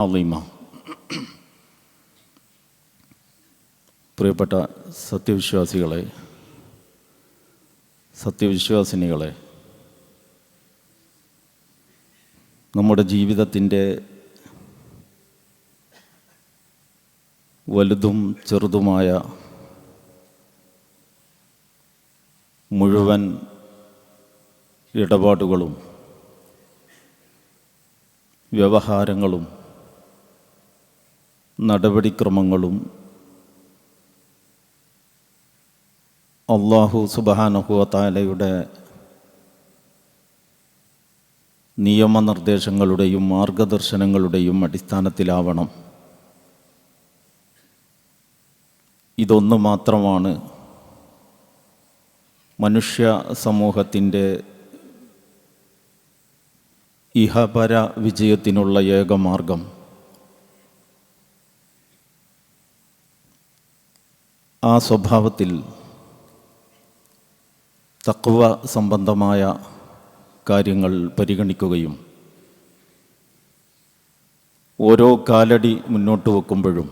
അലീമ. പ്രിയപ്പെട്ട സത്യവിശ്വാസികളെ സത്യവിശ്വാസിനികളെ നമ്മുടെ ജീവിതത്തിന്റെ വലുതും ചെറുതുമായ മുഴുവൻ ഇടപാടുകളും വ്യവഹാരങ്ങളും നടപടിക്രമങ്ങളും അള്ളാഹു സുബാനഹുവത്താലയുടെ നിയമനിർദ്ദേശങ്ങളുടെയും മാർഗദർശനങ്ങളുടെയും അടിസ്ഥാനത്തിലാവണം. ഇതൊന്നു മാത്രമാണ് മനുഷ്യ സമൂഹത്തിന്റെ ഇഹപര വിജയത്തിനുള്ള ഏക മാർഗം ആ സ്വഭാവത്തിൽ തക്വ സംബന്ധമായ കാര്യങ്ങൾ പരിഗണിക്കുകയും ഓരോ കാലടി മുന്നോട്ട് വെക്കുമ്പോഴും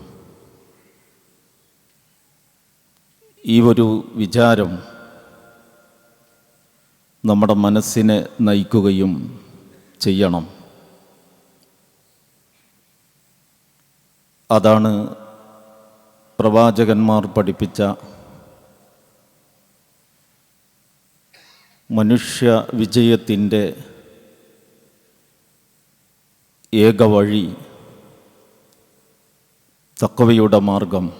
ഈ ഒരു വിചാരം നമ്മുടെ മനസ്സിനെ നയിക്കുകയും ചെയ്യണം. അതാണ് പ്രവാചകന്മാർ പഠിപ്പിച്ച മനുഷ്യ വിജയത്തിന്റെ ഏക വഴി തക്കവയുടെ മാർഗം.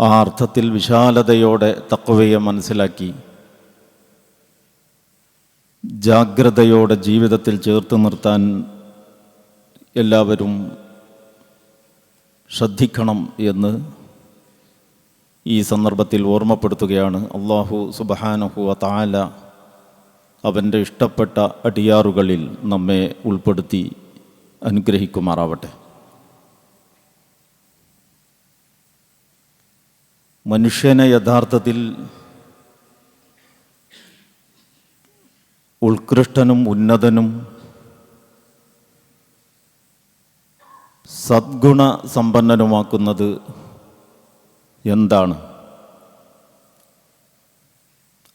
ആ അർത്ഥത്തിൽ വിശാലതയോടെ തക്കവയെ മനസ്സിലാക്കി. ജാഗ്രതയോടെ ജീവിതത്തിൽ ചേർത്ത് നിർത്താൻ എല്ലാവരും ശ്രദ്ധിക്കണം എന്ന് ഈ സന്ദർഭത്തിൽ ഓർമ്മപ്പെടുത്തുകയാണ്. അള്ളാഹു സുബഹാനഹു താല അവന്റെ ഇഷ്ടപ്പെട്ട അടിയാറുകളിൽ നമ്മെ ഉൾപ്പെടുത്തി അനുഗ്രഹിക്കുമാറാവട്ടെ. മനുഷ്യനെ യഥാർത്ഥത്തിൽ ഉത്കൃഷ്ടനും ഉന്നതനും സദ്ഗുണ സമ്പന്നനുമാക്കുന്നത് എന്താണ്?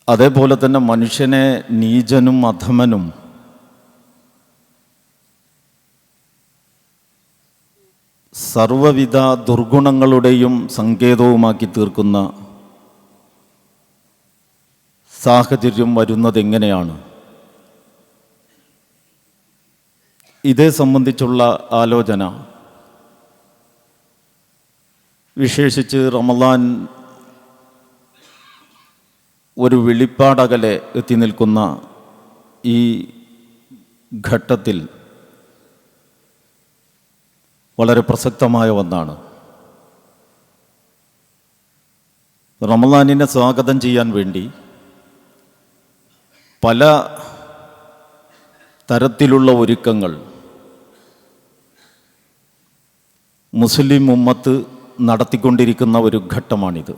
അതേപോലെ തന്നെ മനുഷ്യനെ നീചനും അധമനും സർവവിധ ദുർഗുണങ്ങളുടെയും സങ്കേതവുമാക്കി തീർക്കുന്ന സാഹചര്യം വരുന്നതെങ്ങനെയാണ്? ഇതേ സംബന്ധിച്ചുള്ള ആലോചന. വിശേഷിച്ച് റമദാൻ ഒരു വെളിപ്പാടകലെ എത്തി നിൽക്കുന്ന ഈ ഘട്ടത്തിൽ വളരെ പ്രസക്തമായ ഒന്നാണ്. റമദാനിനെ സ്വാഗതം ചെയ്യാൻ വേണ്ടി പല തരത്തിലുള്ള ഒരുക്കങ്ങൾ മുസ്ലിം ഉമ്മത്ത് നടത്തിക്കൊണ്ടിരിക്കുന്ന ഒരു ഘട്ടമാണിത്.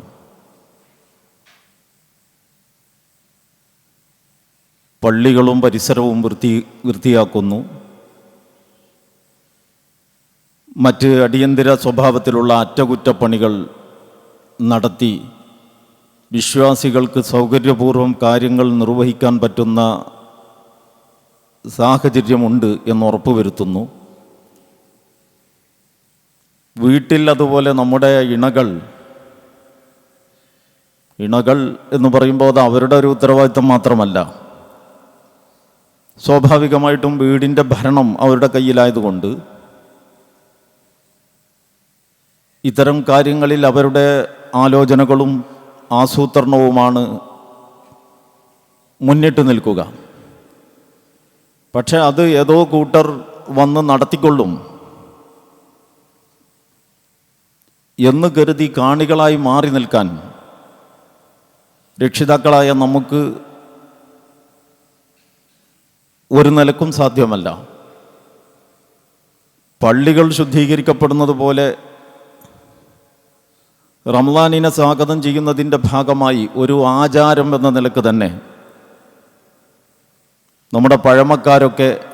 പള്ളികളും പരിസരവും വൃത്തി വൃത്തിയാക്കുന്നു. മറ്റ് അടിയന്തര സ്വഭാവത്തിലുള്ള അറ്റകുറ്റപ്പണികൾ നടത്തി വിശ്വാസികൾക്ക് സൗകര്യപൂർവം കാര്യങ്ങൾ നിർവഹിക്കാൻ പറ്റുന്ന സാഹചര്യമുണ്ട് എന്ന് ഉറപ്പുവരുത്തുന്നു. വീട്ടിൽ അതുപോലെ നമ്മുടെ ഇണകൾ ഇണകൾ എന്ന് പറയുമ്പോൾ അത് അവരുടെ ഒരു ഉത്തരവാദിത്തം മാത്രമല്ല. സ്വാഭാവികമായിട്ടും വീടിന്റെ ഭരണം അവരുടെ കയ്യിലായതുകൊണ്ട് ഇത്തരം കാര്യങ്ങളിൽ അവരുടെ ആലോചനകളും ആസൂത്രണവുമാണ് മുന്നിട്ട് നിൽക്കുക. പക്ഷെ അത് ഏതോ കൂട്ടർ വന്ന് നടത്തിക്കൊള്ളും. എന്ന് കരുതി കാണികളായി മാറി നിൽക്കാൻ രക്ഷിതാക്കളായ നമുക്ക് ഒരു നിലക്കും സാധ്യമല്ല. പള്ളികൾ ശുദ്ധീകരിക്കപ്പെടുന്നത് പോലെ റംലാനിനെ സ്വാഗതം ചെയ്യുന്നതിന്റെ ഭാഗമായി ഒരു ആചാരം എന്ന നിലയ്ക്ക് തന്നെ നമ്മുടെ പഴമക്കാരൊക്കെ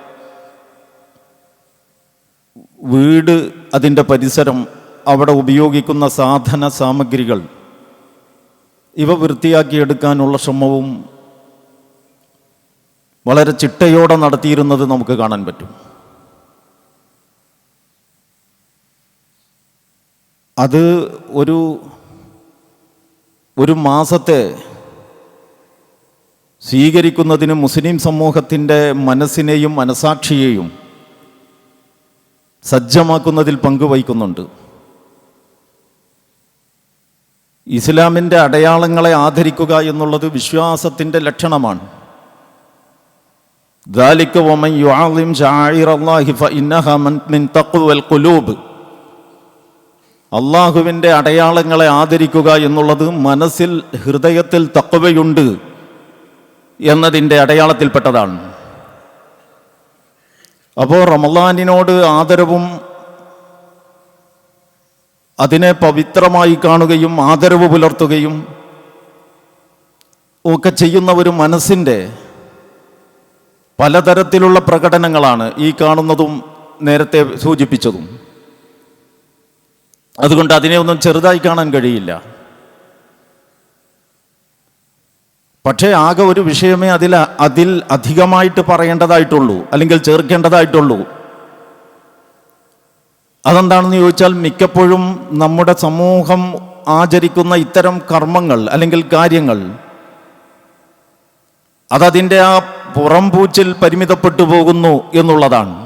വീട് അതിന്റെ പരിസരം അവിടെ ഉപയോഗിക്കുന്ന സാധന സാമഗ്രികൾ. ഇവ വൃത്തിയാക്കിയെടുക്കാനുള്ള ശ്രമവും വളരെ ചിട്ടയോടെ നടത്തിയിരുന്നത് നമുക്ക് കാണാൻ പറ്റും. അത് ഒരു ഒരു മാസത്തെ സ്വീകരിക്കുന്നതിന് മുസ്ലിം സമൂഹത്തിന്റെ മനസ്സിനെയും മനസാക്ഷിയെയും സജ്ജമാക്കുന്നതിൽ പങ്കുവഹിക്കുന്നുണ്ട്. ഇസ്ലാമിൻ്റെ അടയാളങ്ങളെ ആദരിക്കുക എന്നുള്ളത് വിശ്വാസത്തിൻ്റെ ലക്ഷണമാണ് ذلك ومن يعظم شعائر الله فإنها من من تقوى القلوب അള്ളാഹുവിൻ്റെ അടയാളങ്ങളെ ആദരിക്കുക എന്നുള്ളത് മനസ്സിൽ ഹൃദയത്തിൽ തക്കവയുണ്ട് എന്നതിൻ്റെ അടയാളത്തിൽപ്പെട്ടതാണ് അപ്പോൾ റമലാനിനോട് ആദരവും അതിനെ പവിത്രമായി കാണുകയും ആദരവ് പുലർത്തുകയും ഒക്കെ ചെയ്യുന്ന ഒരു മനസ്സിന്റെ പലതരത്തിലുള്ള പ്രകടനങ്ങളാണ് ഈ കാണുന്നതും നേരത്തെ സൂചിപ്പിച്ചതും. അതുകൊണ്ട് അതിനെ ഒന്നും ചെറുതായി കാണാൻ കഴിയില്ല. പക്ഷേ ആകെ ഒരു വിഷയമേ അതിൽ അതിൽ അധികമായിട്ട് പറയേണ്ടതായിട്ടുള്ളൂ അല്ലെങ്കിൽ ചേർക്കേണ്ടതായിട്ടുള്ളൂ. അതെന്താണെന്ന് ചോദിച്ചാൽ മിക്കപ്പോഴും നമ്മുടെ സമൂഹം ആചരിക്കുന്ന ഇത്തരം കർമ്മങ്ങൾ അല്ലെങ്കിൽ കാര്യങ്ങൾ അതതിന്റെ ആ പുറംപൂച്ചിൽ പരിമിതപ്പെട്ടു പോകുന്നു എന്നുള്ളതാണ്.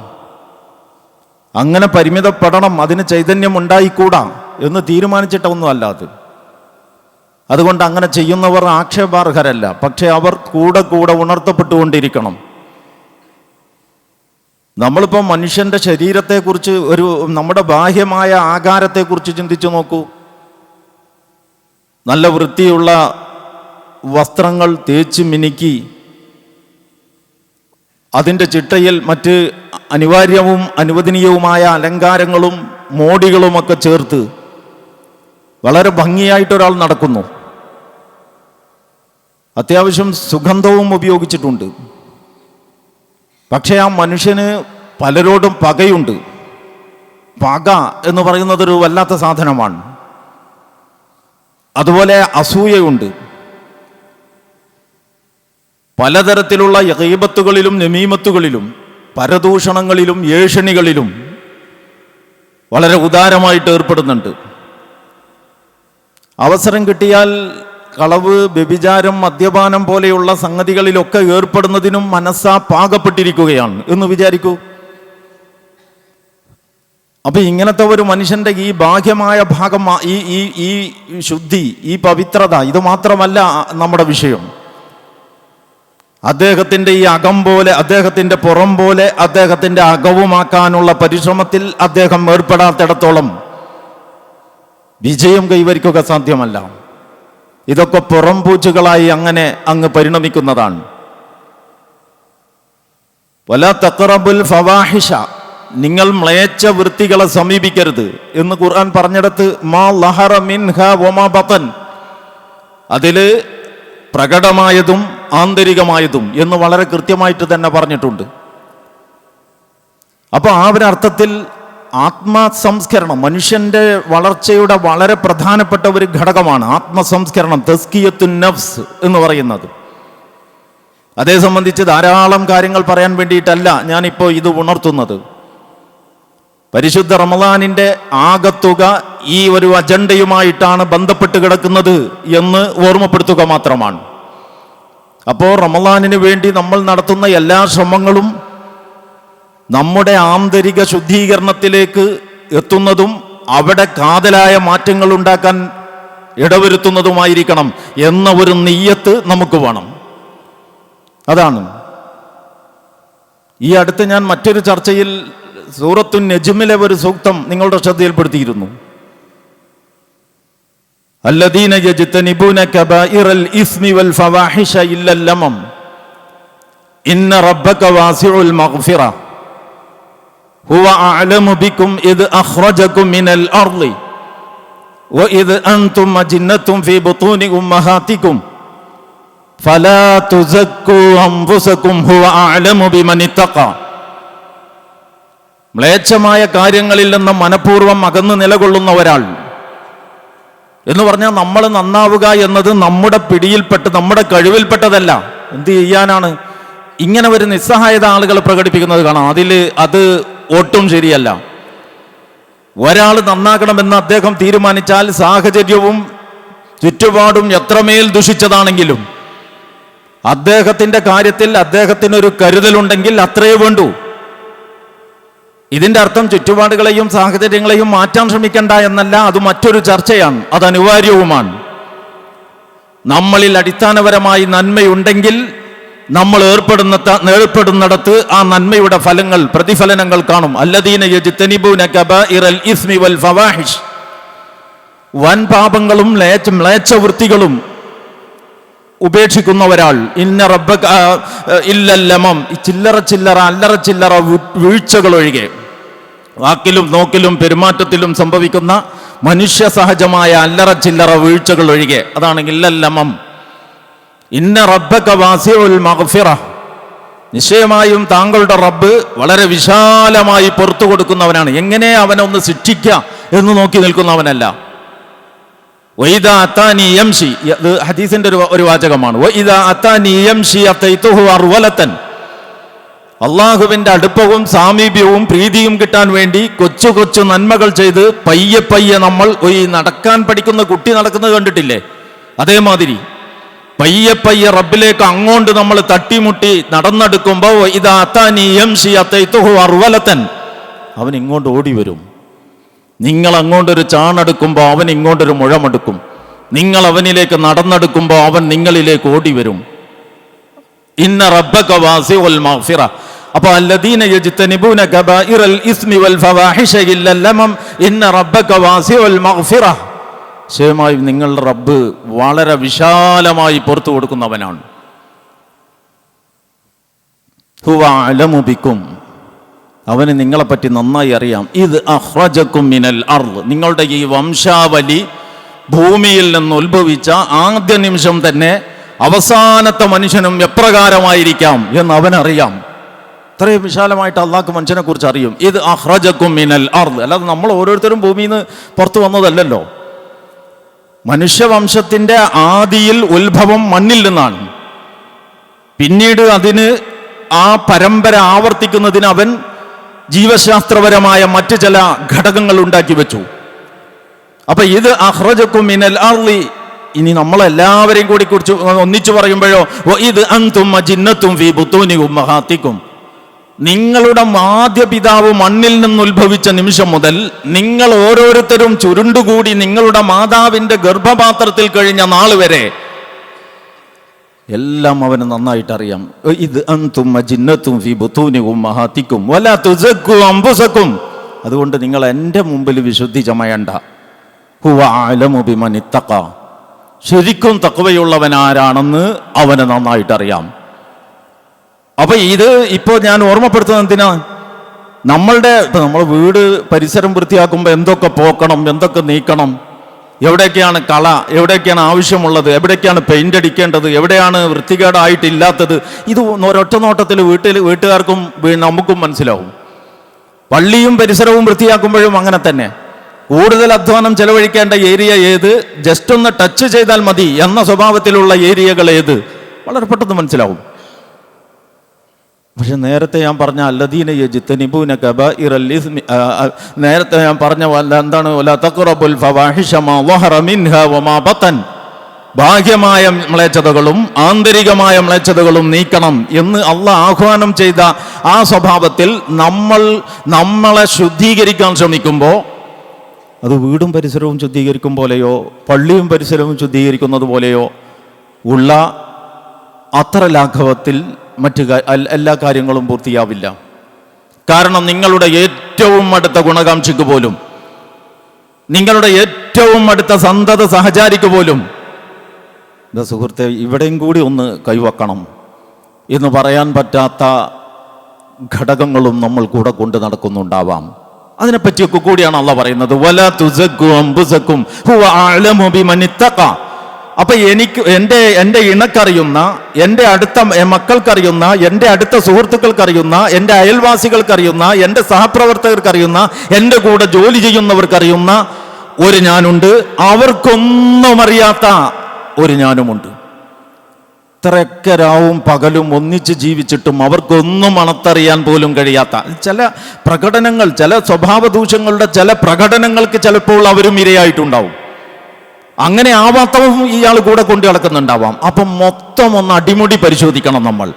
അങ്ങനെ പരിമിതപ്പെടണം അതിന് ചൈതന്യം ഉണ്ടായിക്കൂടാ എന്ന് തീരുമാനിച്ചിട്ടൊന്നും അത്. അതുകൊണ്ട് അങ്ങനെ ചെയ്യുന്നവർ ആക്ഷേപാർഹരല്ല. പക്ഷേ അവർ കൂടെ കൂടെ ഉണർത്തപ്പെട്ടുകൊണ്ടിരിക്കണം. നമ്മളിപ്പോൾ മനുഷ്യന്റെ ശരീരത്തെക്കുറിച്ച് ഒരു നമ്മുടെ ബാഹ്യമായ ആകാരത്തെക്കുറിച്ച് ചിന്തിച്ചു നോക്കൂ. നല്ല വൃത്തിയുള്ള വസ്ത്രങ്ങൾ തേച്ച് മിനുക്കി അതിന്റെ ചിട്ടയിൽ മറ്റ് അനിവാര്യവും അനുവദനീയവുമായ അലങ്കാരങ്ങളും മോടികളുമൊക്കെ ചേർത്ത് വളരെ ഭംഗിയായിട്ടൊരാൾ നടക്കുന്നു. അത്യാവശ്യം സുഗന്ധവും ഉപയോഗിച്ചിട്ടുണ്ട്. പക്ഷേ ആ മനുഷ്യന് പലരോടും പകയുണ്ട്. പക എന്ന് പറയുന്നത് ഒരു വല്ലാത്ത സാധനമാണ്. അതുപോലെ അസൂയയുണ്ട്. പലതരത്തിലുള്ള യഹീബത്തുകളിലും നമീമത്തുകളിലും പരദൂഷണങ്ങളിലും ഏഷണികളിലും വളരെ ഉദാരമായിട്ട് ഏർപ്പെടുന്നുണ്ട്. അവസരം കിട്ടിയാൽ കളവ് വ്യഭിചാരം മദ്യപാനം പോലെയുള്ള സംഗതികളിലൊക്കെ ഏർപ്പെടുന്നതിനും മനസ്സാ പാകപ്പെട്ടിരിക്കുകയാണ്. എന്ന് വിചാരിക്കൂ. അപ്പൊ ഇങ്ങനത്തെ ഒരു മനുഷ്യന്റെ ഈ ബാഹ്യമായ ഭാഗം ഈ ഈ ഈ ശുദ്ധി ഈ പവിത്രത ഇത് മാത്രമല്ല നമ്മുടെ വിഷയം. അദ്ദേഹത്തിന്റെ ഈ അകം പോലെ അദ്ദേഹത്തിന്റെ പുറം പോലെ അദ്ദേഹത്തിന്റെ അകവുമാക്കാനുള്ള പരിശ്രമത്തിൽ അദ്ദേഹം ഏർപ്പെടാത്തിടത്തോളം വിജയം കൈവരിക്കുക സാധ്യമല്ല. ഇതൊക്കെ പുറംപൂച്ചുകളായി അങ്ങനെ അങ്ങ് പരിണമിക്കുന്നതാണ്. വല തക്കറബുൽ ഫവാഹിഷ നിങ്ങൾ മ്ലേച്ഛ വൃത്തികളെ സമീപിക്കരുത് എന്ന് ഖുർആൻ പറഞ്ഞിടത്ത് മാ ലഹറ വമാ ബതൻ അതിൽ പ്രകടമായതും ആന്തരികമായതും എന്ന് വളരെ കൃത്യമായിട്ട് തന്നെ പറഞ്ഞിട്ടുണ്ട്. അപ്പോൾ ആ ഒരു അർത്ഥത്തിൽ ആത്മസംസ്കരണം മനുഷ്യന്റെ വളർച്ചയുടെ വളരെ പ്രധാനപ്പെട്ട ഒരു ഘടകമാണ് ആത്മസംസ്കരണം തസ്കിയത്തു നഫ്സ് എന്ന് പറയുന്നത്. അതേ സംബന്ധിച്ച് ധാരാളം കാര്യങ്ങൾ പറയാൻ വേണ്ടിയിട്ടല്ല ഞാനിപ്പോൾ ഇത് ഉണർത്തുന്നത്. പരിശുദ്ധ റമദാനിന്റെ ആകത്തുക ഈ ഒരു അജണ്ടയുമായിട്ടാണ് ബന്ധപ്പെട്ട് കിടക്കുന്നത് എന്ന് ഓർമ്മപ്പെടുത്തുക മാത്രമാണ്. അപ്പോൾ റമദാനിന് വേണ്ടി നമ്മൾ നടത്തുന്ന എല്ലാ ശ്രമങ്ങളും നമ്മുടെ ആന്തരിക ശുദ്ധീകരണത്തിലേക്ക് എത്തുന്നതും അവിടെ കാതലായ മാറ്റങ്ങൾ ഉണ്ടാക്കാൻ ഇടവരുത്തുന്നതുമായിരിക്കണം എന്ന ഒരു നെയ്യത്ത് നമുക്ക് വേണം. അതാണ്. ഈ അടുത്ത് ഞാൻ മറ്റൊരു ചർച്ചയിൽ സൂറത്തു നജുമിലെ ഒരു സൂക്തം നിങ്ങളുടെ ശ്രദ്ധയിൽപ്പെടുത്തിയിരുന്നു. അല്ലദീന കബായിറൽ ഇസ്മി വൽ ഫവാഹിഷ ഇല്ലല്ലമം. ഇന്ന റബ്ബക വാസിഉൽ മഗ്ഫിറ. هو أعلم بكم إذ أخرجكم من الأرض وإذ أنتم مجنة في بطون أمهاتكم فلا تزكوا أنفسكم هو أعلم بمن اتقى മ്ലേച്ഛമായ കാര്യങ്ങളിൽ നിന്ന് മനഃപൂർവ്വം അകന്ന് നിലകൊള്ളുന്ന ഒരാൾ എന്ന് പറഞ്ഞാൽ നമ്മൾ നന്നാവുക എന്നത് നമ്മുടെ പിടിയിൽപ്പെട്ട് നമ്മുടെ കഴിവിൽപ്പെട്ടതല്ല എന്ത് ചെയ്യാനാണ് ഇങ്ങനെ ഒരു നിസ്സഹായത ആളുകൾ പ്രകടിപ്പിക്കുന്നത് കാണാം അതിൽ അത് ഒട്ടും ശരിയല്ല. ഒരാൾ നന്നാക്കണമെന്ന് അദ്ദേഹം തീരുമാനിച്ചാൽ സാഹചര്യവും ചുറ്റുപാടും എത്രമേൽ ദുഷിച്ചതാണെങ്കിലും അദ്ദേഹത്തിന്റെ കാര്യത്തിൽ അദ്ദേഹത്തിനൊരു കരുതലുണ്ടെങ്കിൽ അത്രയേ വേണ്ടൂ. ഇതിന്റെ അർത്ഥം ചുറ്റുപാടുകളെയും സാഹചര്യങ്ങളെയും മാറ്റാൻ ശ്രമിക്കണ്ട എന്നല്ല അത് മറ്റൊരു ചർച്ചയാണ് അത് അനിവാര്യവുമാണ്. നമ്മളിൽ അടിസ്ഥാനപരമായി നന്മയുണ്ടെങ്കിൽ നമ്മൾ ഏർപ്പെടുന്ന ഏർപ്പെടുന്നിടത്ത് ആ നന്മയുടെ ഫലങ്ങൾ പ്രതിഫലനങ്ങൾ കാണും. അല്ലദീന ഇസ്മി വൽ ഫവാഹിഷ്. വൻ പാപങ്ങളും ലേച്ച വൃത്തികളും ഉപേക്ഷിക്കുന്ന ഒരാൾ ഇന്ന റബ്ബ ഇല്ലല്ലമം ചില്ലറ ചില്ലറ അല്ലറ ചില്ലറ വീഴ്ചകൾ ഒഴികെ. വാക്കിലും നോക്കിലും പെരുമാറ്റത്തിലും സംഭവിക്കുന്ന മനുഷ്യ സഹജമായ അല്ലറ ചില്ലറ വീഴ്ചകൾ ഒഴികെ. അതാണ് ഇല്ലല്ലമം ഇന്ന റബ്ബക വാസിഉൽ മഗ്ഫിറ. നിശ്ചയമായും താങ്കളുടെ റബ്ബ് വളരെ വിശാലമായി പുറത്തു കൊടുക്കുന്നവനാണ്. എങ്ങനെ അവനെ ഒന്ന് ശിക്ഷിക്കാം എന്ന് നോക്കി നിൽക്കുന്നവനല്ല. ഇത് ഹദീസിന്റെ ഒരു ഒരു വാചകമാണ്. അള്ളാഹുവിന്റെ അടുപ്പവും സാമീപ്യവും പ്രീതിയും കിട്ടാൻ വേണ്ടി കൊച്ചു കൊച്ചു നന്മകൾ ചെയ്ത് പയ്യെ പയ്യെ നമ്മൾ ഈ നടക്കാൻ പഠിക്കുന്ന കുട്ടി നടക്കുന്നത് കണ്ടിട്ടില്ലേ? അതേമാതിരി. പയ്യെ പയ്യെ റബ്ബിലേക്ക് അങ്ങോട്ട് നമ്മൾ തട്ടിമുട്ടി നടന്നെടുക്കുമ്പോൾ ഇതാത്തൻ അവൻ ഇങ്ങോട്ട് ഓടി വരും. നിങ്ങൾ അങ്ങോട്ടൊരു ചാണെടുക്കുമ്പോൾ അവൻ ഇങ്ങോട്ടൊരു മുഴമെടുക്കും. നിങ്ങൾ അവനിലേക്ക് നടന്നെടുക്കുമ്പോൾ അവൻ നിങ്ങളിലേക്ക് ഓടി വരും. ഇന്ന റബ്ബക അപ്പോൾ ഇന്ന റബ്ബക വാസിഉൽ മഗ്ഫിറ. നിശ്ചയമായും നിങ്ങളുടെ റബ്ബ് വളരെ വിശാലമായി പുറത്തു കൊടുക്കുന്നവനാണ്. ഹുവ അലമു ബിക്കും. അവന് നിങ്ങളെപ്പറ്റി നന്നായി അറിയാം. ഇത് അഹ്റജക്കും മിനൽ അർൾ നിങ്ങളുടെ ഈ വംശാവലി ഭൂമിയിൽ നിന്ന് ഉത്ഭവിച്ച ആദ്യ നിമിഷം തന്നെ അവസാനത്തെ മനുഷ്യനും എപ്രകാരമായിരിക്കാം എന്ന് അവനറിയാം. ഇത്രയും വിശാലമായിട്ട് അള്ളാഹ്ക്ക് മനുഷ്യനെ കുറിച്ച് അറിയും. ഇത് അഹ്റജക്കും മിനൽ അർൾ അല്ലാതെ നമ്മൾ ഓരോരുത്തരും ഭൂമിയിൽ നിന്ന് പുറത്തു വന്നതല്ലല്ലോ. മനുഷ്യവംശത്തിന്റെ ആദിയിൽ ഉത്ഭവം മണ്ണിൽ നിന്നാണ്. പിന്നീട് അതിന് ആ പരമ്പര ആവർത്തിക്കുന്നതിന് അവൻ ജീവശാസ്ത്രപരമായ മറ്റ് ചില ഘടകങ്ങൾ ഉണ്ടാക്കി വെച്ചു. അപ്പൊ ഇത് അഹ്റജക്കും മിനൽ അർളി. ഇനി നമ്മളെല്ലാവരെയും കൂടി കുറിച്ച് ഒന്നിച്ചു പറയുമ്പോഴോ "വ ഇത് അന്തും ജിന്നത്തും ഫി ബുത്തൂനി ഉമ്മഹാത്തിക്കും നിങ്ങളുടെ ആദ്യ പിതാവ് മണ്ണിൽ നിന്ന് ഉത്ഭവിച്ച നിമിഷം മുതൽ നിങ്ങൾ ഓരോരുത്തരും ചുരുണ്ടുകൂടി നിങ്ങളുടെ മാതാവിന്റെ ഗർഭപാത്രത്തിൽ കഴിഞ്ഞ നാൾ വരെ എല്ലാം അവന് നന്നായിട്ട് അറിയാം ഇത് അന്തും അജിന്നത്തും ഫി ബുത്തൂനി മഹാത്തിക്കും വല തുസക്കും അമ്പുസക്കും അതുകൊണ്ട് നിങ്ങൾ എന്റെ മുമ്പിൽ വിശുദ്ധി ചമയണ്ട ഹുവ ശരിക്കും തക്കവയുള്ളവൻ ആരാണെന്ന് അവന് നന്നായിട്ട് അറിയാം അപ്പൊ ഇത് ഇപ്പോ ഞാൻ ഓർമ്മപ്പെടുത്തുന്നത് എന്തിനാ? നമ്മളുടെ നമ്മൾ വീട് പരിസരം വൃത്തിയാക്കുമ്പോൾ എന്തൊക്കെ പോക്കണം എന്തൊക്കെ നീക്കണം എവിടെയൊക്കെയാണ് കള എവിടെയൊക്കെയാണ് ആവശ്യമുള്ളത് എവിടെയൊക്കെയാണ് പെയിന്റ് അടിക്കേണ്ടത് എവിടെയാണ് വൃത്തികേടായിട്ടില്ലാത്തത് ഇത് ഒരൊറ്റ നോട്ടത്തിൽ വീട്ടിൽ വീട്ടുകാർക്കും നമുക്കും മനസ്സിലാവും. പള്ളിയും പരിസരവും വൃത്തിയാക്കുമ്പോഴും അങ്ങനെ തന്നെ. കൂടുതൽ അധ്വാനം ചെലവഴിക്കേണ്ട ഏരിയ ഏത്? ജസ്റ്റ് ഒന്ന് ടച്ച് ചെയ്താൽ മതി എന്ന സ്വഭാവത്തിലുള്ള ഏരിയകൾ ഏത്? വളരെ പെട്ടെന്ന് മനസ്സിലാവും. പക്ഷെ നേരത്തെ ഞാൻ പറഞ്ഞ അല്ലദീന ഇസ്മി ആ, ആ, നേരത്തെ ഞാൻ പറഞ്ഞ എന്താണ്? ബതൻ ബാഹ്യമായ മ്ലേച്ഛതകളും ആന്തരികമായ മ്ലേച്ഛതകളും നീക്കണം എന്ന് അള്ള ആഹ്വാനം ചെയ്ത ആ സ്വഭാവത്തിൽ നമ്മൾ നമ്മളെ ശുദ്ധീകരിക്കാൻ ശ്രമിക്കുമ്പോൾ അത് വീടും പരിസരവും ശുദ്ധീകരിക്കും പോലെയോ പള്ളിയും പരിസരവും ശുദ്ധീകരിക്കുന്നത് പോലെയോ ഉള്ള അത്ര ലാഘവത്തിൽ മറ്റു എല്ലാ കാര്യങ്ങളും പൂർത്തിയാവില്ല. കാരണം നിങ്ങളുടെ ഏറ്റവും അടുത്ത ഗുണകാംക്ഷിക്ക് പോലും നിങ്ങളുടെ ഏറ്റവും അടുത്ത സന്തത സഹചാരിക്ക് പോലും എന്താ സുഹൃത്തെ ഇവിടെയും കൂടി ഒന്ന് കൈവക്കണം എന്ന് പറയാൻ പറ്റാത്ത ഘടകങ്ങളും നമ്മൾ കൂടെ കൊണ്ട് നടക്കുന്നുണ്ടാവാം. അതിനെപ്പറ്റിയൊക്കെ കൂടിയാണ് അള്ള പറയുന്നത്. വല തുസക്കും ഹുവ അപ്പൊ എനിക്ക് എന്റെ എന്റെ ഇണക്കറിയുന്ന എന്റെ അടുത്ത മക്കൾക്കറിയുന്ന എന്റെ അടുത്ത സുഹൃത്തുക്കൾക്കറിയുന്ന എന്റെ അയൽവാസികൾക്കറിയുന്ന എന്റെ സഹപ്രവർത്തകർക്കറിയുന്ന എന്റെ കൂടെ ജോലി ചെയ്യുന്നവർക്കറിയുന്ന ഒരു ഞാനുണ്ട്. അവർക്കൊന്നും അറിയാത്ത ഒരു ഞാനുമുണ്ട്. ഇത്രയൊക്കെ രാവും പകലും ഒന്നിച്ച് ജീവിച്ചിട്ടും അവർക്കൊന്നും മണത്തറിയാൻ പോലും കഴിയാത്ത. ചില പ്രകടനങ്ങൾ ചില സ്വഭാവദൂഷങ്ങളുടെ ചില പ്രകടനങ്ങൾക്ക് ചിലപ്പോൾ അവരും ഇരയായിട്ടുണ്ടാവും. അങ്ങനെ ആവാത്തവും ഇയാൾ കൂടെ കൊണ്ടു കിടക്കുന്നുണ്ടാവാം അപ്പം മൊത്തം ഒന്ന് അടിമുടി പരിശോധിക്കണം നമ്മൾ.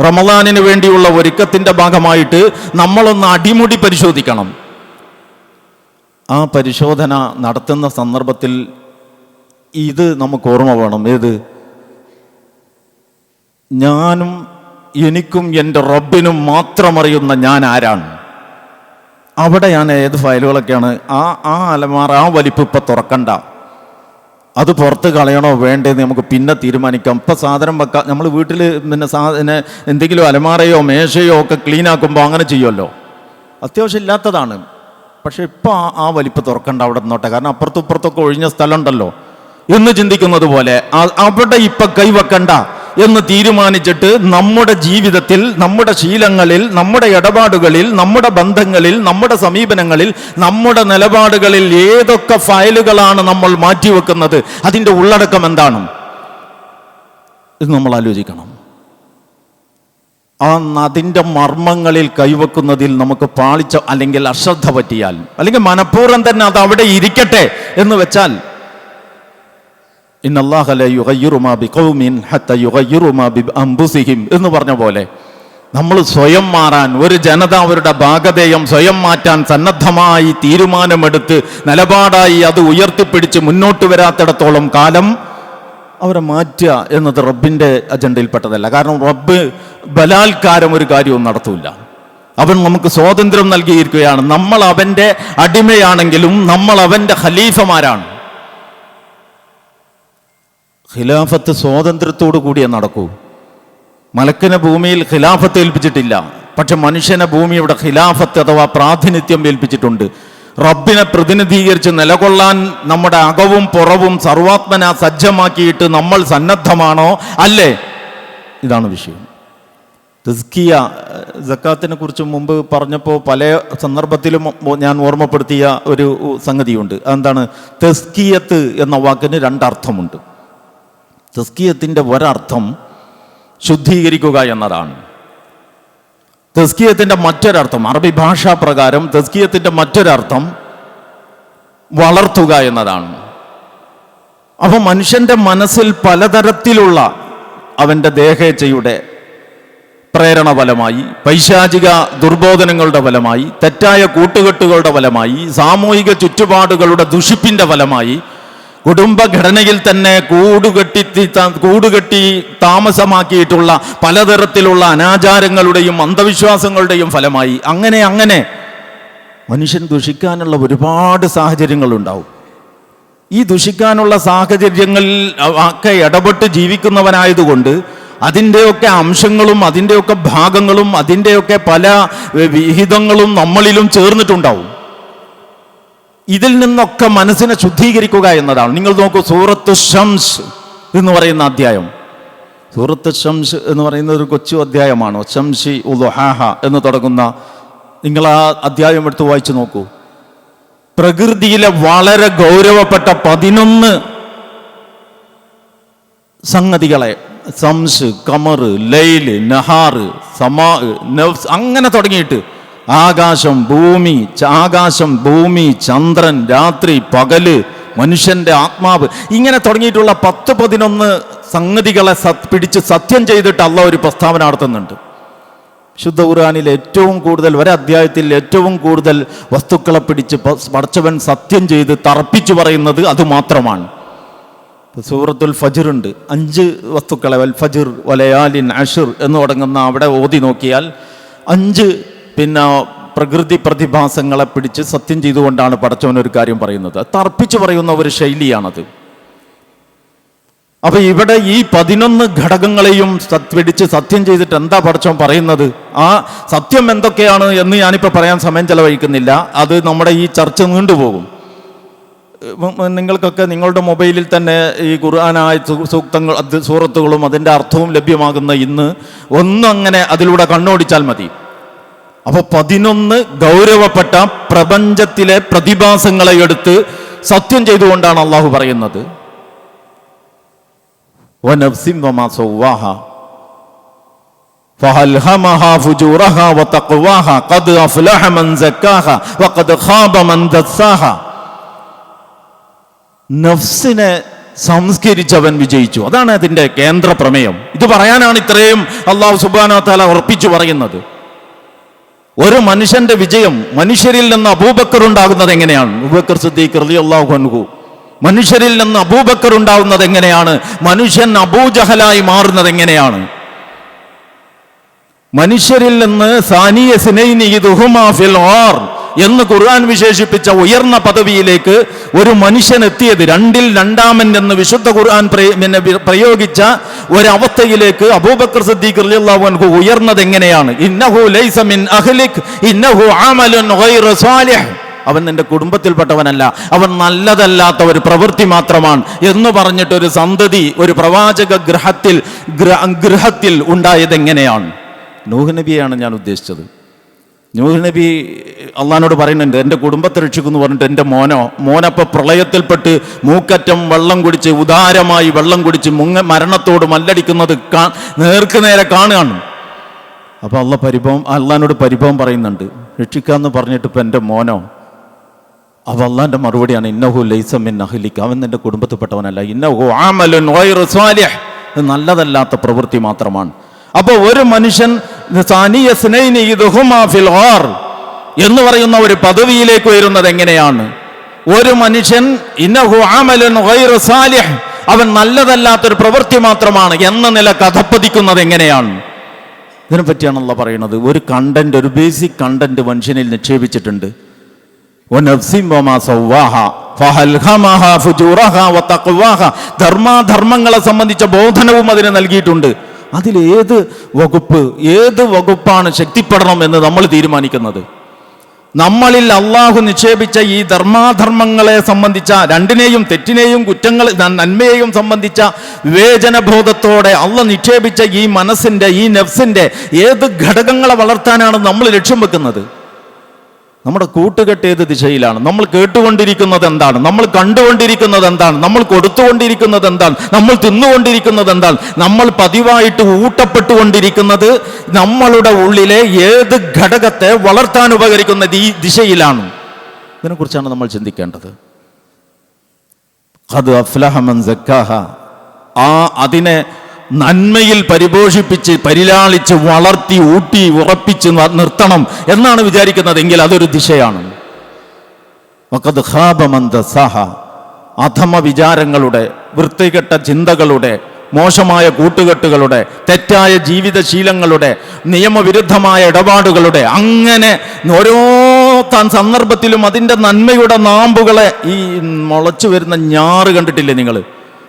റമദാനിന് വേണ്ടിയുള്ള ഒരുക്കത്തിന്റെ ഭാഗമായിട്ട് നമ്മളൊന്ന് അടിമുടി പരിശോധിക്കണം. ആ പരിശോധന നടത്തുന്ന സന്ദർഭത്തിൽ ഇത് നമുക്ക് ഓർമ്മ വേണം. ഏത്? ഞാനും എനിക്കും എന്റെ റബ്ബിനും മാത്രമറിയുന്ന ഞാൻ ആരാണ്? അവിടെ ഞാൻ ഏത് ഫയലുകളൊക്കെയാണ്? ആ ആ അലമാറ ആ വലിപ്പ് തുറക്കണ്ട. അത് പുറത്ത് കളയണോ വേണ്ടേ എന്ന് നമുക്ക് പിന്നെ തീരുമാനിക്കാം. ഇപ്പം സാധനം വെക്കാം നമ്മൾ വീട്ടിൽ പിന്നെ സാധന എന്തെങ്കിലും അലമാറയോ മേശയോ ഒക്കെ ക്ലീൻ ആക്കുമ്പോൾ അങ്ങനെ ചെയ്യുമല്ലോ അത്യാവശ്യം ഇല്ലാത്തതാണ്. പക്ഷേ ഇപ്പം ആ വലിപ്പ് തുറക്കണ്ട അവിടെ നിന്നോട്ടെ. കാരണം അപ്പുറത്തും ഇപ്പുറത്തൊക്കെ ഒഴിഞ്ഞ സ്ഥലമുണ്ടല്ലോ. എന്ന് ചിന്തിക്കുന്നത് പോലെ അവിടെ ഇപ്പം കൈവെക്കണ്ട എന്ന് തീരുമാനിച്ചിട്ട് നമ്മുടെ ജീവിതത്തിൽ നമ്മുടെ ശീലങ്ങളിൽ നമ്മുടെ ഇടപാടുകളിൽ നമ്മുടെ ബന്ധങ്ങളിൽ നമ്മുടെ സമീപനങ്ങളിൽ നമ്മുടെ നിലപാടുകളിൽ ഏതൊക്കെ ഫയലുകളാണ് നമ്മൾ മാറ്റിവെക്കുന്നത് അതിന്റെ ഉള്ളടക്കം എന്താണ്? ഇത് നമ്മൾ ആലോചിക്കണം. ആ അതിന്റെ മർമ്മങ്ങളിൽ കൈവെക്കുന്നതിൽ നമുക്ക് പാളിച്ച അല്ലെങ്കിൽ അശ്രദ്ധ പറ്റിയാൽ അല്ലെങ്കിൽ മനഃപൂർവം തന്നെ അത് അവിടെ ഇരിക്കട്ടെ എന്ന് വെച്ചാൽ എന്ന് പറഞ്ഞ പോലെ നമ്മൾ സ്വയം മാറാൻ ഒരു ജനത അവരുടെ ഭാഗധേയം സ്വയം മാറ്റാൻ സന്നദ്ധമായി തീരുമാനമെടുത്ത് നിലപാടായി അത് ഉയർത്തിപ്പിടിച്ച് മുന്നോട്ട് വരാത്തിടത്തോളം കാലം അവരെ മാറ്റുക എന്നത് റബ്ബിന്റെ അജണ്ടയിൽപ്പെട്ടതല്ല. കാരണം റബ്ബ് ബലാത്കാരം ഒരു കാര്യവും നടത്തൂല അവൻ നമുക്ക് സ്വാതന്ത്ര്യം നൽകിയിരിക്കുകയാണ്. നമ്മൾ അവന്റെ അടിമയാണെങ്കിലും നമ്മൾ അവന്റെ ഖലീഫമാരാണ്. ഖിലാഫത്ത് സ്വാതന്ത്ര്യത്തോടു കൂടിയേ നടക്കൂ. മലക്കിനെ ഭൂമിയിൽ ഖിലാഫത്ത് ഏൽപ്പിച്ചിട്ടില്ല. പക്ഷെ മനുഷ്യനെ ഭൂമിയുടെ ഖിലാഫത്ത് അഥവാ പ്രാതിനിധ്യം ഏൽപ്പിച്ചിട്ടുണ്ട്. റബ്ബിനെ പ്രതിനിധീകരിച്ച് നിലകൊള്ളാൻ നമ്മുടെ അകവും പുറവും സർവാത്മന സജ്ജമാക്കിയിട്ട് നമ്മൾ സന്നദ്ധമാണോ? അല്ലേ? ഇതാണ് വിഷയം. റിസ്കിയ ജക്കാത്തിനെ കുറിച്ച് മുമ്പ് പറഞ്ഞപ്പോൾ പല സന്ദർഭത്തിലും ഞാൻ ഓർമ്മപ്പെടുത്തിയ ഒരു സംഗതിയുണ്ട്. അതെന്താണ്? തെസ്കിയത്ത് എന്ന വാക്കിന് രണ്ടർത്ഥമുണ്ട്. തെസ്കിയത്തിന്റെ ഒരർത്ഥം ശുദ്ധീകരിക്കുക എന്നതാണ്. തസ്കീയത്തിന്റെ മറ്റൊരർത്ഥം അറബി ഭാഷാ പ്രകാരം തസ്കീയത്തിന്റെ മറ്റൊരർത്ഥം വളർത്തുക എന്നതാണ്. അപ്പോൾ മനുഷ്യന്റെ മനസ്സിൽ പലതരത്തിലുള്ള അവന്റെ ദേഹേച്ഛയുടെ പ്രേരണ ഫലമായി പൈശാചിക ദുർബോധനങ്ങളുടെ ഫലമായി തെറ്റായ കൂട്ടുകെട്ടുകളുടെ ഫലമായി സാമൂഹിക ചുറ്റുപാടുകളുടെ ദുഷിപ്പിന്റെ ഫലമായി കുടുംബഘടനയിൽ തന്നെ കൂടുകെട്ടി കൂടുകെട്ടി താമസമാക്കിയിട്ടുള്ള പലതരത്തിലുള്ള അനാചാരങ്ങളുടെയും അന്ധവിശ്വാസങ്ങളുടെയും ഫലമായി. അങ്ങനെ അങ്ങനെ മനുഷ്യൻ ദുഷിക്കാനുള്ള ഒരുപാട് സാഹചര്യങ്ങളുണ്ടാവും. ഈ ദുഷിക്കാനുള്ള സാഹചര്യങ്ങളിൽ ഒക്കെ ഇടപെട്ട് ജീവിക്കുന്നവനായതുകൊണ്ട് അതിന്റെയൊക്കെ അംശങ്ങളും അതിന്റെയൊക്കെ ഭാഗങ്ങളും അതിന്റെയൊക്കെ പല വിഹിതങ്ങളും നമ്മളിലും ചേർന്നിട്ടുണ്ടാവും. ഇതിൽ നിന്നൊക്കെ മനസ്സിനെ ശുദ്ധീകരിക്കുക എന്നതാണ്. നിങ്ങൾ നോക്കൂ സൂറത്ത് ഷംസ് എന്ന് പറയുന്ന അധ്യായം. സൂറത്ത് ഷംസ് എന്ന് പറയുന്ന ഒരു കൊച്ചു അധ്യായമാണ്? ഷംഷി ഉലുഹാഹ എന്ന് തുടങ്ങുന്ന നിങ്ങൾ ആ അധ്യായം എടുത്ത് വായിച്ചു നോക്കൂ. പ്രകൃതിയിലെ വളരെ ഗൗരവപ്പെട്ട പതിനൊന്ന് സംഗതികളെ സംസ് കമർ ലൈൽ നഹാറ് സമാ അങ്ങനെ തുടങ്ങിയിട്ട് ആകാശം ഭൂമി ആകാശം ഭൂമി ചന്ദ്രൻ രാത്രി പകൽ മനുഷ്യന്റെ ആത്മാവ്. ഇങ്ങനെ തുടങ്ങിയിട്ടുള്ള പത്ത് പതിനൊന്ന് സംഗതികളെ സത് പിടിച്ച് സത്യം ചെയ്തിട്ട് അല്ല ഒരു പ്രസ്താവന നടത്തുന്നുണ്ട്. ശുദ്ധ ഖുർആനിൽ ഏറ്റവും കൂടുതൽ ഒരധ്യായത്തിൽ ഏറ്റവും കൂടുതൽ വസ്തുക്കളെ പിടിച്ച് പടച്ചവൻ സത്യം ചെയ്ത് തറപ്പിച്ചു പറയുന്നത് അത് മാത്രമാണ്. സൂറത്തുൽ ഫജിറുണ്ട് അഞ്ച് വസ്തുക്കളെ വൽ ഫജിർ വലയാലിൻ അഷിർ എന്ന് തുടങ്ങുന്ന അവിടെ ഓതി നോക്കിയാൽ അഞ്ച് പിന്നെ പ്രകൃതി പ്രതിഭാസങ്ങളെ പിടിച്ച് സത്യം ചെയ്തുകൊണ്ടാണ് പടച്ചവൻ ഒരു കാര്യം പറയുന്നത്. തർപ്പിച്ചു പറയുന്ന ഒരു ശൈലിയാണത്. അപ്പൊ ഇവിടെ ഈ പതിനൊന്ന് ഘടകങ്ങളെയും പിടിച്ച് സത്യം ചെയ്തിട്ട് എന്താ പടച്ചവൻ പറയുന്നത്? ആ സത്യം എന്തൊക്കെയാണ് എന്ന് ഞാനിപ്പോൾ പറയാൻ സമയം ചെലവഴിക്കുന്നില്ല. അത് നമ്മുടെ ഈ ചർച്ച നീണ്ടുപോകും. നിങ്ങൾക്കൊക്കെ നിങ്ങളുടെ മൊബൈലിൽ തന്നെ ഈ ഖുർആനായ സൂക്തങ്ങൾ സൂറത്തുകളും അതിന്റെ അർത്ഥവും ലഭ്യമാകുന്ന ഇന്ന് ഒന്നും അങ്ങനെ അതിലൂടെ കണ്ണോടിച്ചാൽ മതി. അപ്പോൾ പതിനൊന്ന് ഗൗരവപ്പെട്ട പ്രപഞ്ചത്തിലെ പ്രതിഭാസങ്ങളെ എടുത്ത് സത്യം ചെയ്തുകൊണ്ടാണ് അള്ളാഹു പറയുന്നത്. നഫ്സിനെ സംസ്കരിച്ചവൻ വിജയിച്ചു. അതാണ് അതിന്റെ കേന്ദ്ര പ്രമേയം ഇത് പറയാനാണ് ഇത്രയും അള്ളാഹു സുബാന താല ഉറപ്പിച്ചു പറയുന്നത്. ഒരു മനുഷ്യന്റെ വിജയം മനുഷ്യരിൽ നിന്ന് അബൂബക്കർ ഉണ്ടാകുന്നത് എങ്ങനെയാണ്? അബൂബക്കർ സിദ്ദീഖ് റളിയല്ലാഹു അൻഹു. മനുഷ്യരിൽ നിന്ന് അബൂബക്കർ ഉണ്ടാകുന്നത് എങ്ങനെയാണ്? മനുഷ്യൻ അബൂജഹലായി മാറുന്നത് എങ്ങനെയാണ്? മനുഷ്യരിൽ നിന്ന് സാനിയ സിനൈനി ദുഹുമാ ഫിൽ ഗാർ എന്ന് ഖുർആൻ വിശേഷിപ്പിച്ച ഉയർന്ന പദവിയിലേക്ക് ഒരു മനുഷ്യൻ എത്തിയത് രണ്ടിൽ രണ്ടാമൻ എന്ന് വിശുദ്ധ ഖുർആൻ പ്രയോഗിച്ച ഒരവസ്ഥയിലേക്ക് അബൂബക്കർ സിദ്ദീഖ് അൻഹു ഉയർന്നത് എങ്ങനെയാണ്? ഇന്നഹു ലൈസ മിൻ അഹ്ലിക് ഇന്നഹു സാലിഹ്. അവൻ നിന്റെ കുടുംബത്തിൽപ്പെട്ടവനല്ല. അവൻ നല്ലതല്ലാത്ത ഒരു പ്രവൃത്തി മാത്രമാണ്. എന്ന് പറഞ്ഞിട്ട് ഒരു സന്തതി ഒരു പ്രവാചക ഗ്രഹത്തിൽ ഗ്രഹത്തിൽ ഉണ്ടായത് എങ്ങനെയാണ്? നൂഹ് നബിയാണ് ഞാൻ ഉദ്ദേശിച്ചത്. നൂഹ് നബി അള്ളഹാനോട് പറയുന്നുണ്ട് എന്റെ കുടുംബത്തെ രക്ഷിക്കുന്നു പറഞ്ഞിട്ട് എന്റെ മോനോ മോനപ്പോൾ പ്രളയത്തിൽപ്പെട്ട് മൂക്കറ്റം വെള്ളം കുടിച്ച് ഉദാരമായി വെള്ളം കുടിച്ച് മുങ്ങ മരണത്തോട് മല്ലടിക്കുന്നത് കാ നേർക്ക് നേരെ കാണുകയാണ്. അപ്പോൾ അള്ള പരിഭവം അള്ളഹാനോട് പരിഭവം പറയുന്നുണ്ട് രക്ഷിക്കാമെന്ന് പറഞ്ഞിട്ട് ഇപ്പം എന്റെ മോനോ അപ്പോൾ അള്ളാന്റെ മറുപടിയാണ് ഇന്നഹു ലൈസമിൻ അഹ്ലിക്ക് അവൻ എന്റെ കുടുംബത്തിൽപ്പെട്ടവനല്ല ഇന്നഹു ആമലുൻ നല്ലതല്ലാത്ത പ്രവൃത്തി മാത്രമാണ്. അപ്പോൾ ഒരു മനുഷ്യൻ എന്ന് പറയുന്ന ഒരു പദവിയിലേക്ക് വരുന്നത് എങ്ങനെയാണ്? ഒരു മനുഷ്യൻ അവൻ നല്ലതല്ലാത്തൊരു പ്രവൃത്തി മാത്രമാണ് എന്ന നില കഥപ്പതിക്കുന്നത് എങ്ങനെയാണ്? ഇതിനെ പറ്റിയാണല്ലോ പറയുന്നത്. ഒരു കണ്ടന്റ് ഒരു ബേസിക് കണ്ടന്റ് മനുഷ്യനിൽ നിക്ഷേപിച്ചിട്ടുണ്ട്. ധർമാധർമ്മങ്ങളെ സംബന്ധിച്ച ബോധനവും അതിന് നൽകിയിട്ടുണ്ട്. അതിൽ ഏത് വകുപ്പ് ഏത് വകുപ്പാണ് ശക്തിപ്പെടണം എന്ന് നമ്മൾ തീരുമാനിക്കുന്നത്? നമ്മളിൽ അള്ളാഹു നിക്ഷേപിച്ച ഈ ധർമാധർമ്മങ്ങളെ സംബന്ധിച്ച രണ്ടിനെയും തെറ്റിനെയും കുറ്റങ്ങൾ നന്മയെയും സംബന്ധിച്ച വിവേചനബോധത്തോടെ അള്ള നിക്ഷേപിച്ച ഈ മനസ്സിന്റെ ഈ നെഫ്സിന്റെ ഏത് ഘടകങ്ങളെ വളർത്താനാണ് നമ്മൾ ലക്ഷ്യം വെക്കുന്നത്? നമ്മുടെ കൂട്ടുകെട്ട് ഏത് ദിശയിലാണ്? നമ്മൾ കേട്ടുകൊണ്ടിരിക്കുന്നത് എന്താണ്? നമ്മൾ കണ്ടുകൊണ്ടിരിക്കുന്നത് എന്താണ്? നമ്മൾ കൊടുത്തുകൊണ്ടിരിക്കുന്നത് എന്താണ്? നമ്മൾ തിന്നുകൊണ്ടിരിക്കുന്നത് എന്താണ്? നമ്മൾ പതിവായിട്ട് ഊട്ടപ്പെട്ടുകൊണ്ടിരിക്കുന്നത് നമ്മളുടെ ഉള്ളിലെ ഏത് ഘടകത്തെ വളർത്താൻ ഉപകരിക്കുന്ന ഈ ദിശയിലാണ്? ഇതിനെക്കുറിച്ചാണ് നമ്മൾ ചിന്തിക്കേണ്ടത്. അത് അഫ്ലഹമൻ ആ അതിനെ നന്മയിൽ പരിപോഷിപ്പിച്ച് പരിലാളിച്ച് വളർത്തി ഊട്ടി ഉറപ്പിച്ച് നിർത്തണം എന്നാണ് വിചാരിക്കുന്നത് എങ്കിൽ അതൊരു ദിശയാണ് ദസ്സാഹ. അധമ വിചാരങ്ങളുടെ വൃത്തികെട്ട ചിന്തകളുടെ മോശമായ കൂട്ടുകെട്ടുകളുടെ തെറ്റായ ജീവിതശീലങ്ങളുടെ നിയമവിരുദ്ധമായ ഇടപാടുകളുടെ അങ്ങനെ ഓരോ താൻ സന്ദർഭത്തിലും അതിന്റെ നന്മയുടെ നാമ്പുകളെ ഈ മുളച്ചു വരുന്ന ഞാറ് കണ്ടിട്ടില്ലേ നിങ്ങൾ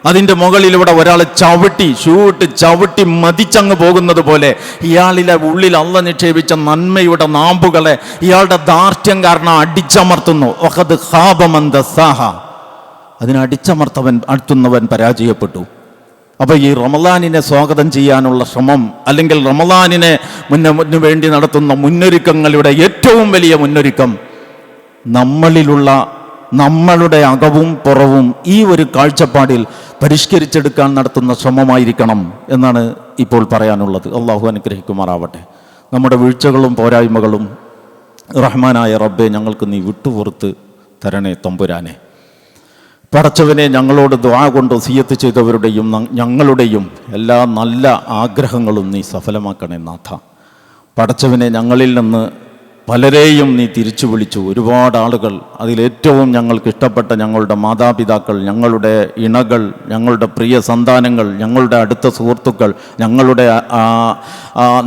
അതിന്റെ മുകളിലൂടെ ഒരാൾ ചവിട്ടി ഷൂട്ട് ചവിട്ടി മതിച്ചങ്ങ് പോകുന്നത് പോലെ ഇയാളിലെ ഉള്ളിൽ അള്ള നിക്ഷേപിച്ച നന്മയുടെ നാമ്പുകളെ ഇയാളുടെ ദാർഢ്യം കാരണം അടിച്ചമർത്തുന്നു. ഒഹദ് ഖാബമന്ദസാഹ അതിനെ അടിച്ചമർത്തവൻ അടുത്തുന്നവൻ പരാജയപ്പെട്ടു. അപ്പോൾ ഈ റമലാനിനെ സ്വാഗതം ചെയ്യാനുള്ള ശ്രമം അല്ലെങ്കിൽ റമലാനിനെ മുന്നു വേണ്ടി നടത്തുന്ന മുന്നൊരുക്കങ്ങളുടെ ഏറ്റവും വലിയ മുന്നൊരുക്കം നമ്മളിലുള്ള നമ്മളുടെ അകവും പുറവും ഈ ഒരു കാഴ്ചപ്പാടിൽ പരിഷ്കരിച്ചെടുക്കാൻ നടത്തുന്ന ശ്രമമായിരിക്കണം എന്നാണ് ഇപ്പോൾ പറയാനുള്ളത്. അള്ളാഹു അനുഗ്രഹിക്കുമാറാവട്ടെ. നമ്മുടെ വീഴ്ചകളും പോരായ്മകളും റഹ്മാനായ റബ്ബെ ഞങ്ങൾക്ക് നീ വിട്ടുപുറത്ത് തരണേ തമ്പുരാനെ. പടച്ചവനെ ഞങ്ങളോട് ദ്വാ കൊണ്ട് സിയത്ത് ചെയ്തവരുടെയും ഞങ്ങളുടെയും എല്ലാ നല്ല ആഗ്രഹങ്ങളും നീ സഫലമാക്കണേ നാഥ. പടച്ചവനെ ഞങ്ങളിൽ നിന്ന് പലരെയും നീ തിരിച്ചു വിളിച്ചു. ഒരുപാട് ആളുകൾ അതിലേറ്റവും ഞങ്ങൾക്ക് ഇഷ്ടപ്പെട്ട ഞങ്ങളുടെ മാതാപിതാക്കൾ ഞങ്ങളുടെ ഇണകൾ ഞങ്ങളുടെ പ്രിയ സന്താനങ്ങൾ ഞങ്ങളുടെ അടുത്ത സുഹൃത്തുക്കൾ ഞങ്ങളുടെ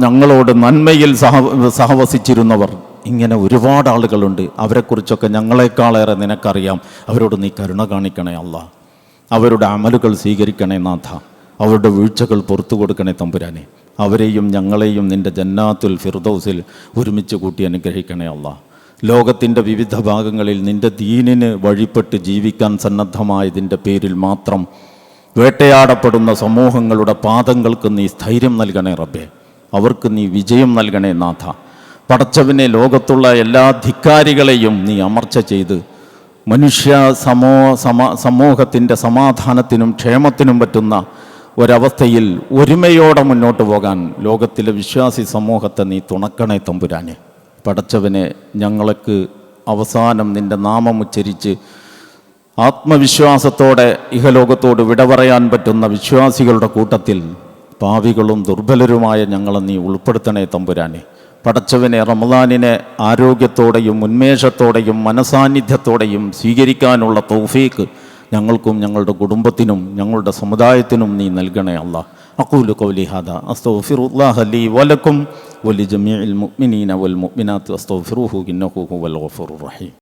ഞങ്ങളോട് നന്മയിൽ സഹ സഹവസിച്ചിരുന്നവർ. ഇങ്ങനെ ഒരുപാട് ആളുകളുണ്ട്. അവരെക്കുറിച്ചൊക്കെ ഞങ്ങളെക്കാളേറെ നിനക്കറിയാം. അവരോട് നീ കരുണ കാണിക്കണേ അല്ല അവരുടെ അമലുകൾ സ്വീകരിക്കണേ നാഥ. അവരുടെ വീഴ്ചകൾ പുറത്തു കൊടുക്കണേ തമ്പുരാനെ. അവരെയും ഞങ്ങളെയും നിന്റെ ജന്നാത്തുൽ ഫിർദൗസിൽ ഒരുമിച്ച് കൂട്ടി അനുഗ്രഹിക്കണേ അല്ല ലോകത്തിന്റെ വിവിധ ഭാഗങ്ങളിൽ നിന്റെ ദീനിന് വഴിപ്പെട്ട് ജീവിക്കാൻ സന്നദ്ധമായതിന്റെ പേരിൽ മാത്രം വേട്ടയാടപ്പെടുന്ന സമൂഹങ്ങളുടെ പാദങ്ങൾക്ക് നീ സ്ഥൈര്യം നൽകണേ റബ്ബേ. അവർക്ക് നീ വിജയം നൽകണേ നാഥ. പടച്ചവനെ ലോകത്തുള്ള എല്ലാ ധിക്കാരികളെയും നീ അമർച്ച ചെയ്ത് മനുഷ്യ സമൂഹ സമ സമൂഹത്തിന്റെ സമാധാനത്തിനും ക്ഷേമത്തിനും പറ്റുന്ന ഒരവസ്ഥയിൽ ഒരുമയോടെ മുന്നോട്ട് പോകാൻ ലോകത്തിലെ വിശ്വാസി സമൂഹത്തെ നീ തുണക്കണേ തമ്പുരാനെ. പടച്ചവനെ ഞങ്ങൾക്ക് അവസാനം നിന്റെ നാമം ഉച്ചരിച്ച് ആത്മവിശ്വാസത്തോടെ ഇഹലോകത്തോട് വിട പറയാൻ പറ്റുന്ന വിശ്വാസികളുടെ കൂട്ടത്തിൽ പാവികളും ദുർബലരുമായ ഞങ്ങളെ നീ ഉൾപ്പെടുത്തണേ തമ്പുരാനെ. പടച്ചവനെ റമദാനിനെ ആരോഗ്യത്തോടെയും ഉന്മേഷത്തോടെയും മനസാന്നിധ്യത്തോടെയും സ്വീകരിക്കാനുള്ള തൗഫീക്ക് ഞങ്ങൾക്കും ഞങ്ങളുടെ കുടുംബത്തിനും ഞങ്ങളുടെ സമുദായത്തിനും നീ നൽകണേ അല്ല. അക്കൂലു കൗലി ഹാദ. അസ്തഗ്ഫിറുല്ലാഹ ലി വലക്കും വലി ജമീഇൽ മുഅ്മിനീന വൽ മുഅ്മിനാത്ത്. അസ്തഗ്ഫിറുഹു ഇന്നഹു ഹുവൽ ഗഫൂർ റഹീം.